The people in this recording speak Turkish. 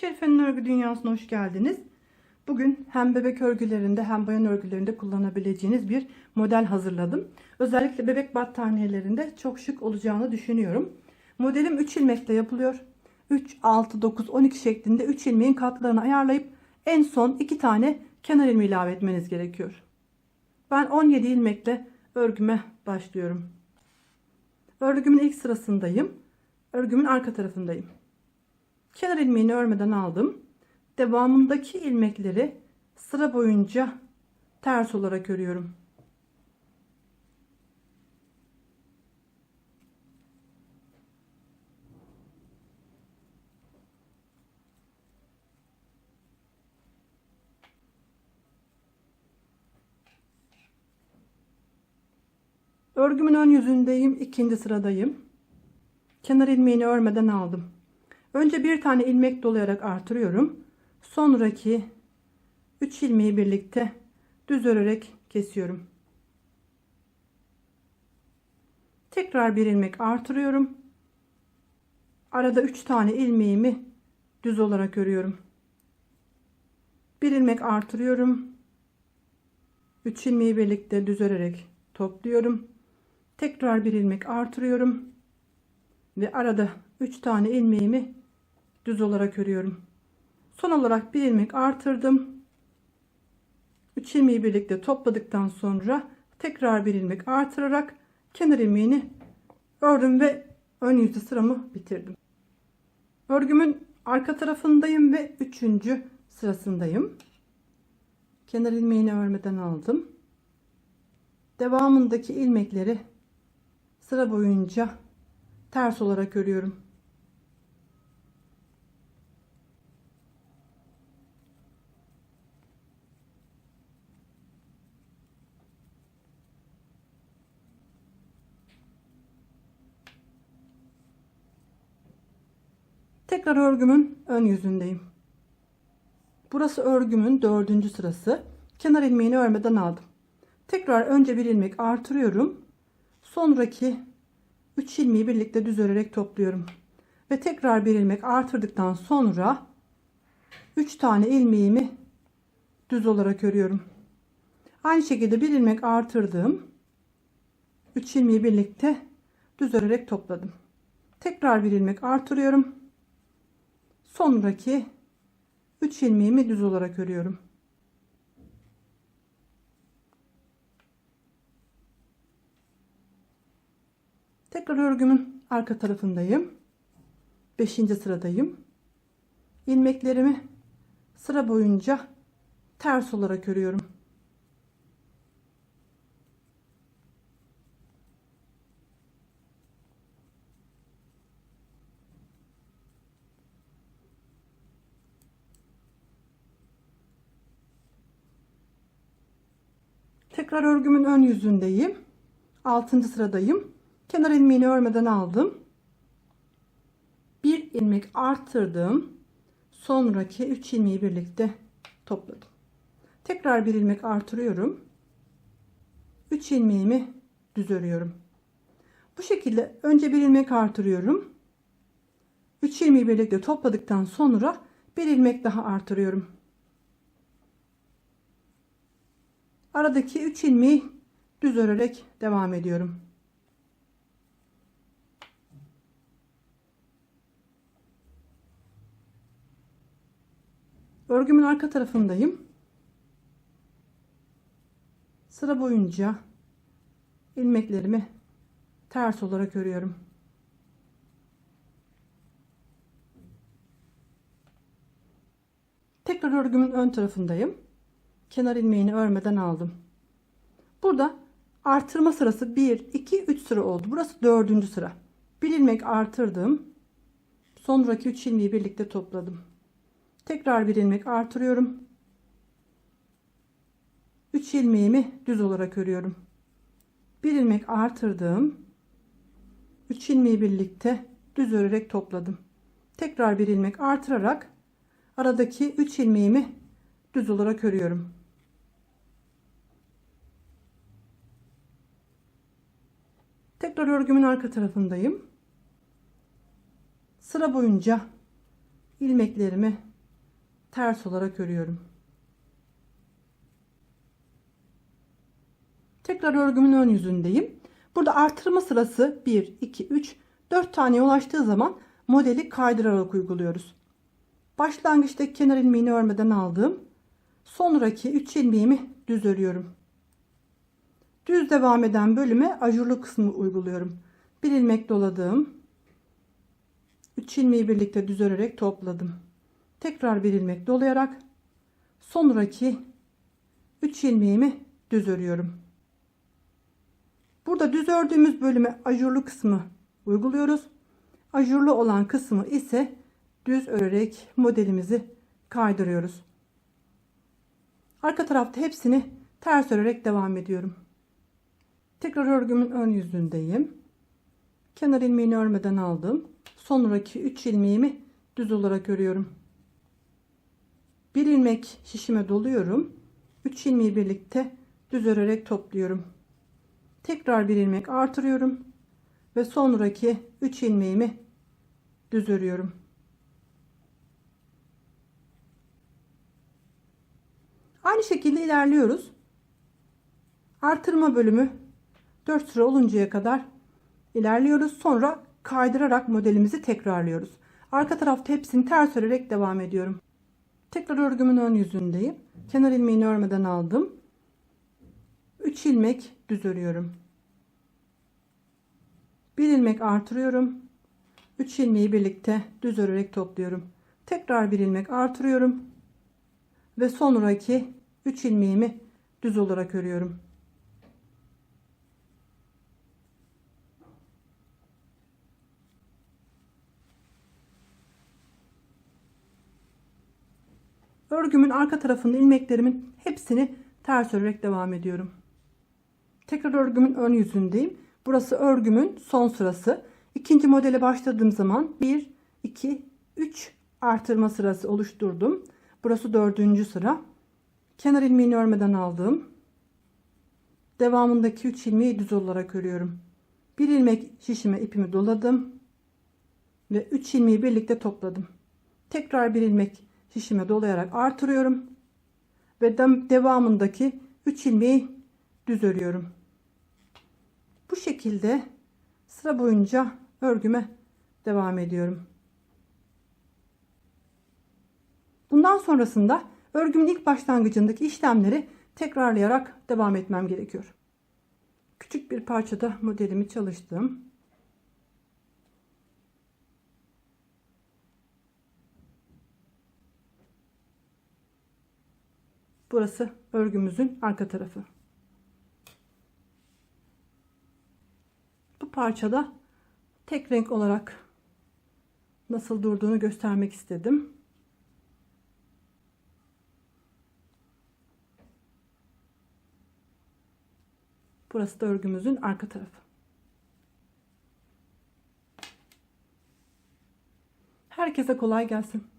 Şerife'nin örgü dünyasına hoş geldiniz. Bugün hem bebek örgülerinde hem bayan örgülerinde kullanabileceğiniz bir model hazırladım. Özellikle bebek battaniyelerinde çok şık olacağını düşünüyorum. Modelim 3 ilmekle yapılıyor. 3, 6, 9, 12 şeklinde 3 ilmeğin katlarını ayarlayıp en son 2 tane kenar ilmeği ilave etmeniz gerekiyor. Ben 17 ilmekle örgüme başlıyorum. Örgümün ilk sırasındayım. Örgümün arka tarafındayım. Kenar ilmeğini örmeden aldım. Devamındaki ilmekleri sıra boyunca ters olarak örüyorum. Örgümün ön yüzündeyim. ikinci sıradayım. Kenar ilmeğini örmeden aldım. Önce bir tane ilmek dolayarak artırıyorum. Sonraki 3 ilmeği birlikte düz örerek kesiyorum. Tekrar bir ilmek artırıyorum. Arada 3 tane ilmeğimi düz olarak örüyorum. Bir ilmek artırıyorum. 3 ilmeği birlikte düz örerek topluyorum. Tekrar bir ilmek artırıyorum. Ve arada 3 tane ilmeğimi düz olarak örüyorum. Son olarak bir ilmek artırdım. 3 ilmeği birlikte topladıktan sonra tekrar bir ilmek artırarak kenar ilmeğini ördüm ve ön yüzü sıramı bitirdim. Örgümün arka tarafındayım ve 3. sırasındayım. Kenar ilmeğini örmeden aldım. Devamındaki ilmekleri sıra boyunca ters olarak örüyorum. Tekrar örgümün ön yüzündeyim. Burası örgümün dördüncü sırası. Kenar ilmeğini örmeden aldım. Tekrar önce bir ilmek artırıyorum. Sonraki 3 ilmeği birlikte düz örerek topluyorum. Ve tekrar bir ilmek artırdıktan sonra 3 tane ilmeğimi düz olarak örüyorum. Aynı şekilde bir ilmek artırdım. 3 ilmeği birlikte düz örerek topladım. Tekrar bir ilmek artırıyorum. Sonraki 3 ilmeğimi düz olarak örüyorum. Tekrar örgümün arka tarafındayım. 5. sıradayım. İlmeklerimi sıra boyunca ters olarak örüyorum. Tekrar örgümün ön yüzündeyim. 6. sıradayım. Kenar ilmeğini örmeden aldım. Bir ilmek arttırdım. Sonraki 3 ilmeği birlikte topladım. Tekrar bir ilmek artırıyorum. 3 ilmeğimi düz örüyorum. Bu şekilde önce bir ilmek artırıyorum. 3 ilmeği birlikte topladıktan sonra bir ilmek daha artırıyorum. Aradaki 3 ilmeği düz örerek devam ediyorum. Örgümün arka tarafındayım. Sıra boyunca ilmeklerimi ters olarak örüyorum. Tekrar örgümün ön tarafındayım. Kenar ilmeğini örmeden aldım. Burada artırma sırası 1, 2, 3 sıra oldu. Burası 4. sıra. Bir ilmek artırdım. Sonraki 3 ilmeği birlikte topladım. Tekrar bir ilmek artırıyorum. 3 ilmeğimi düz olarak örüyorum. Bir ilmek artırdım. 3 ilmeği birlikte düz örerek topladım. Tekrar bir ilmek artırarak aradaki 3 ilmeğimi düz olarak örüyorum. Tekrar örgümün arka tarafındayım. Sıra boyunca ilmeklerimi ters olarak örüyorum. Tekrar örgümün ön yüzündeyim. Burada artırma sırası 1, 2, 3, 4 taneye ulaştığı zaman modeli kaydırarak uyguluyoruz. Başlangıçtaki kenar ilmeğini örmeden aldığım sonraki 3 ilmeğimi düz örüyorum. Düz devam eden bölüme ajurlu kısmı uyguluyorum. Bir ilmek doladım. 3 ilmeği birlikte düz örerek topladım. Tekrar bir ilmek dolayarak sonraki 3 ilmeğimi düz örüyorum. Burada düz ördüğümüz bölüme ajurlu kısmı uyguluyoruz. Ajurlu olan kısmı ise düz örerek modelimizi kaydırıyoruz. Arka tarafta hepsini ters örerek devam ediyorum. Tekrar örgümün ön yüzündeyim. Kenar ilmeğini örmeden aldım. Sonraki 3 ilmeğimi düz olarak örüyorum. Bir ilmek şişime doluyorum. 3 ilmeği birlikte düz örerek topluyorum. Tekrar bir ilmek artırıyorum ve sonraki 3 ilmeğimi düz örüyorum. Aynı şekilde ilerliyoruz. Artırma bölümü 4 sıra oluncaya kadar ilerliyoruz. Sonra kaydırarak modelimizi tekrarlıyoruz. Arka tarafta hepsini ters örerek devam ediyorum. Tekrar örgümün ön yüzündeyim. Kenar ilmeğini örmeden aldım. 3 ilmek düz örüyorum. Bir ilmek artırıyorum. 3 ilmeği birlikte düz örerek topluyorum. Tekrar bir ilmek artırıyorum. Ve sonraki 3 ilmeğimi düz olarak örüyorum. Örgümün arka tarafında ilmeklerimin hepsini ters örerek devam ediyorum. Tekrar örgümün ön yüzündeyim. Burası örgümün son sırası. İkinci modele başladığım zaman 1, 2, 3 artırma sırası oluşturdum. Burası dördüncü sıra. Kenar ilmeğini örmeden aldım. Devamındaki 3 ilmeği düz olarak örüyorum. Bir ilmek şişime ipimi doladım. Ve 3 ilmeği birlikte topladım. Tekrar bir ilmek şişime dolayarak artırıyorum. Ve devamındaki 3 ilmeği düz örüyorum. Bu şekilde sıra boyunca örgüme devam ediyorum. Bundan sonrasında örgümün ilk başlangıcındaki işlemleri tekrarlayarak devam etmem gerekiyor. Küçük bir parçada modelimi çalıştım. Burası örgümüzün arka tarafı. Bu parçada tek renk olarak nasıl durduğunu göstermek istedim. Burası da örgümüzün arka tarafı. Herkese kolay gelsin.